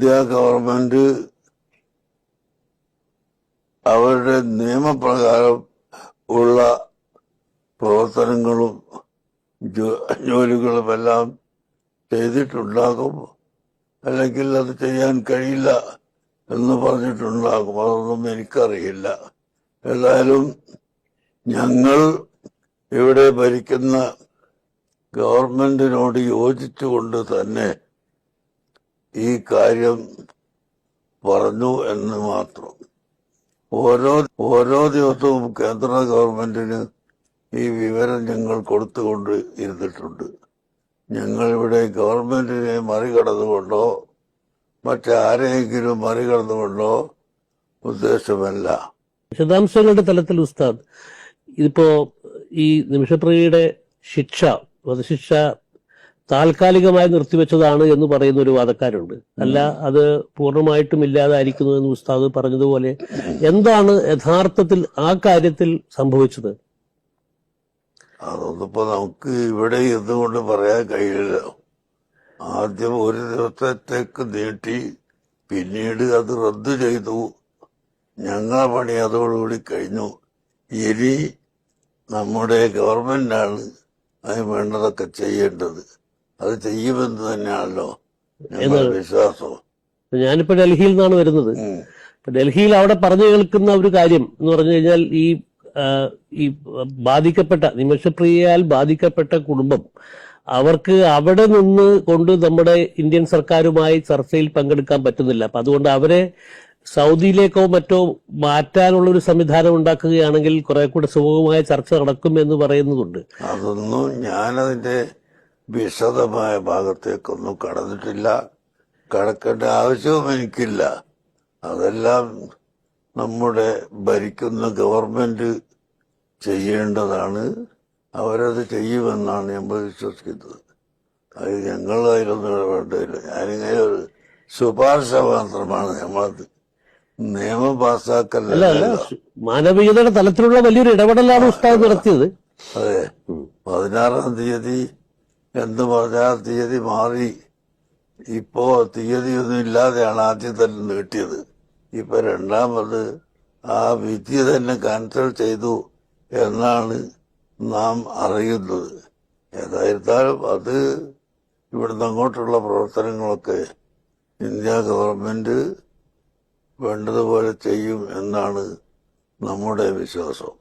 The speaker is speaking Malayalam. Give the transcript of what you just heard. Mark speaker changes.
Speaker 1: ഇന്ത്യ ഗവൺമെന്റ് അവരുടെ നിയമപ്രകാരം ഉള്ള പ്രവർത്തനങ്ങളും ജോലികളുമെല്ലാം ചെയ്തിട്ടുണ്ടാകും. അല്ലെങ്കിൽ അത് ചെയ്യാൻ കഴിയില്ല എന്ന് പറഞ്ഞിട്ടുണ്ടാകും. അതൊന്നും എനിക്കറിയില്ല. ഏതായാലും ഞങ്ങൾ ഇവിടെ ഭരിക്കുന്ന ഗവൺമെന്റിനോട് യോജിച്ചുകൊണ്ട് തന്നെ ഈ കാര്യം പറഞ്ഞു എന്ന് മാത്രം. ഓരോ ഓരോ ദിവസവും കേന്ദ്ര ഗവൺമെന്റിന് ഈ വിവരം ഞങ്ങൾ കൊടുത്തുകൊണ്ട് ഇരുന്നിട്ടുണ്ട്. ഞങ്ങളിവിടെ ഗവൺമെന്റിനെ മറികടന്നുകൊണ്ടോ മറ്റാരെയെങ്കിലും മറികടന്നുകൊണ്ടോ ഉദ്ദേശമല്ല.
Speaker 2: വിശദാംശങ്ങളുടെ തലത്തിൽ ഉസ്താദ് ഇതിപ്പോ ഈ നിമിഷപ്രിയയുടെ ശിക്ഷ വധശിക്ഷ താൽക്കാലികമായി നിർത്തിവെച്ചതാണ് എന്ന് പറയുന്ന ഒരു വാദക്കാരുണ്ട്. അല്ല അത് പൂർണമായിട്ടും ഇല്ലാതായിരിക്കുന്നു എന്ന് ഉസ്താദ് പറഞ്ഞതുപോലെ എന്താണ് യഥാർത്ഥത്തിൽ ആ കാര്യത്തിൽ സംഭവിച്ചത്?
Speaker 1: അതൊന്നിപ്പോ ഇപ്പൊ നമുക്ക് ഇവിടെ ഇരുന്നുകൊണ്ട് പറയാൻ കഴിയില്ല. ആദ്യം ഒരു ദിവസത്തേക്ക് നീട്ടി പിന്നീട് അത് റദ്ദു ചെയ്തു. ഞങ്ങളെ പണി അതോടുകൂടി കഴിഞ്ഞു. ഇനി നമ്മുടെ ഗവൺമെന്റാണ് അതിന് വേണ്ടതൊക്കെ ചെയ്യേണ്ടത്. അത് ചെയ്യുമെന്ന് തന്നെയാണല്ലോ വിശ്വാസം.
Speaker 2: ഞാനിപ്പോ ഡൽഹിയിൽ നിന്നാണ് വരുന്നത്. ഡൽഹിയിൽ അവിടെ പറഞ്ഞു കേൾക്കുന്ന ഒരു കാര്യം എന്ന് പറഞ്ഞു കഴിഞ്ഞാൽ ഈ ഈ ബാധിക്കപ്പെട്ട നിമിഷപ്രിയയാൽ ബാധിക്കപ്പെട്ട കുടുംബം അവർക്ക് അവിടെ നിന്ന് കൊണ്ട് നമ്മുടെ ഇന്ത്യൻ സർക്കാരുമായി ചർച്ചയിൽ പങ്കെടുക്കാൻ പറ്റുന്നില്ല. അപ്പൊ അതുകൊണ്ട് അവരെ സൗദിയിലേക്കോ മറ്റോ മാറ്റാനുള്ള ഒരു സംവിധാനം ഉണ്ടാക്കുകയാണെങ്കിൽ കുറെ കൂടെ സുഗമമായ ചർച്ച നടക്കും എന്ന് പറയുന്നതുണ്ട്.
Speaker 1: അതൊന്നും ഞാനതിന്റെ വിശദമായ ഭാഗത്തേക്കൊന്നും കടന്നിട്ടില്ല. കടക്കേണ്ട ആവശ്യവും എനിക്കില്ല. അതെല്ലാം നമ്മുടെ ഭരിക്കുന്ന ഗവൺമെന്റ് ചെയ്യേണ്ടതാണ്. അവരത് ചെയ്യുമെന്നാണ് നമ്മൾ വിശ്വസിക്കുന്നത് അത് ഞങ്ങൾ അതിലൊന്നും ഇടപെടേണ്ടതില്ല ഞാനിങ്ങനെ ഒരു ശുപാർശ മാത്രമാണ്. നമ്മളത് നിയമം പാസ്സാക്കല്ല
Speaker 2: മാനവികതയുടെ തലത്തിലുള്ള വലിയൊരു ഇടപെടലാണ് ഉസ്താദ് നടത്തിയത്.
Speaker 1: അതെ. പതിനാറാം തീയതി എന്ന് പറഞ്ഞാൽ തീയതി മാറി. ഇപ്പോ തീയതിയൊന്നും ഇല്ലാതെയാണ് ആദ്യം തന്നെ നീട്ടിയത്. ഇപ്പൊ രണ്ടാമത് ആ വിധി തന്നെ ക്യാൻസൽ ചെയ്തു എന്നാണ് നാം അറിയുന്നത്. ഏതായിരുന്നാലും അത് ഇവിടുന്ന് അങ്ങോട്ടുള്ള പ്രവർത്തനങ്ങളൊക്കെ ഇന്ത്യ ഗവൺമെന്റ് വേണ്ടതുപോലെ ചെയ്യും എന്നാണ് നമ്മുടെ വിശ്വാസം.